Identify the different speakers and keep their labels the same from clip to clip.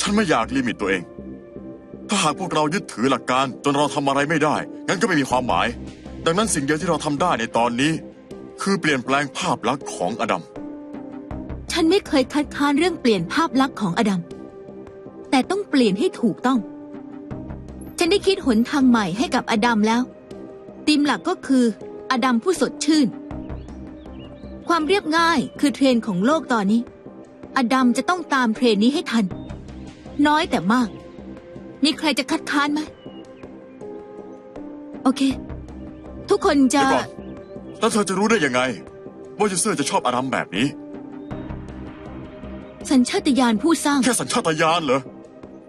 Speaker 1: ฉันไม่อยากลิมิตตัวเอง ถ้าหากพวกเรายึดถือหลักการจนเราทำอะไรไม่ได้ งั้นก็ไม่มีความหมาย ดังนั้นสิ่งเดียวที่เราทำได้ในตอนนี้ คือเปลี่ยนแปลงภาพลักษณ์ของอดัม
Speaker 2: ฉันไม่เคยคัดค้านเรื่องเปลี่ยนภาพลักษณ์ของอดัม แต่ต้องเปลี่ยนให้ถูกต้อง ฉันได้คิดหนทางใหม่ให้กับอดัมแล้ว ธีมหลักก็คือ อดัมผู้สดชื่น ความเรียบง่ายคือเทรนด์ของโลกตอนนี้ อดัมจะต้องตามเทรนด์นี้ให้ทัน น้อยแต่มาก มีใครจะคัดค้านไหม โอเค ทุกคนจะ
Speaker 1: เดี๋ยวก่อนแล้วเธอจะรู้ได้ยังไง ว่ายูเซอร์จะชอบอดัมแบบนี้
Speaker 2: สัญชาตญาณผู้สร้าง
Speaker 1: แค่สัญชาตญาณเหรอ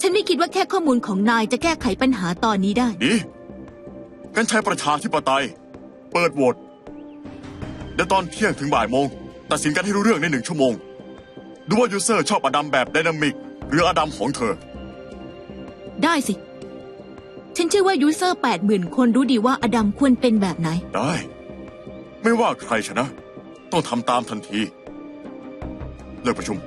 Speaker 2: ฉันไม่คิดว่าแค่ข้อมูลของนายจะแก้ไขปัญหาตอนนี้ได้
Speaker 1: ดีกันใช้ประชาธิปไตย เปิดโหวตและตอนเที่ยงถึงบ่ายโมง ตัดสินกันให้รู้เรื่องในหนึ่งชั่วโมง ดูว่ายูเซอร์ชอบอดัมแบบไดนามิก หรืออดัมของเธอ
Speaker 2: ได้สิ ฉันเชื่อว่ายูเซอร์แปดหมื่นคนรู้ดีว่าอดัมควรเป็นแบบไหน
Speaker 1: ได้ ไม่ว่าใครชนะ ต้องทำตามทันที เลิกประชุม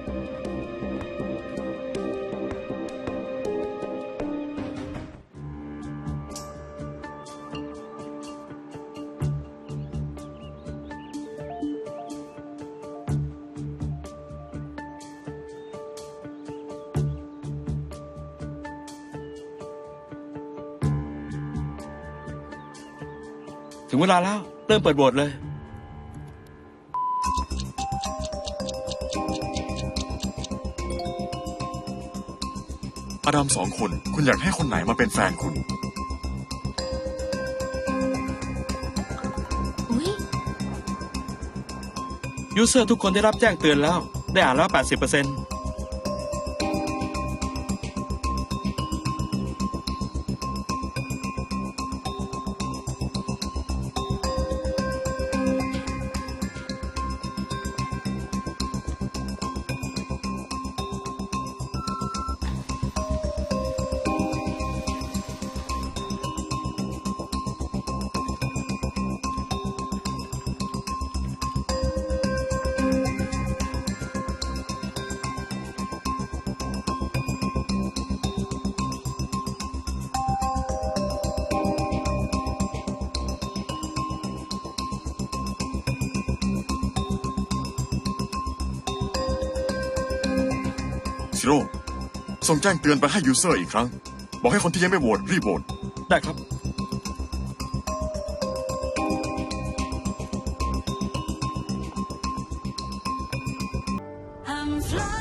Speaker 3: ถึงเวลาแล้ว เริ่มเปิดโหวตเลย
Speaker 1: อดัมสองคน คุณอยากให้คนไหนมาเป็นแฟนคุณ
Speaker 2: อุ๊ย
Speaker 3: ยูเซอร์ทุกคนได้รับแจ้งเตือนแล้ว ได้อ่านแล้ว 80%
Speaker 1: ซิโร่ส่งแจ้งเตือนไปให้ยูเซอร์อีกครั้ง บอกให้คนที่ยังไม่โหวตรีบโหวต
Speaker 3: ได้ครับ I'm flying.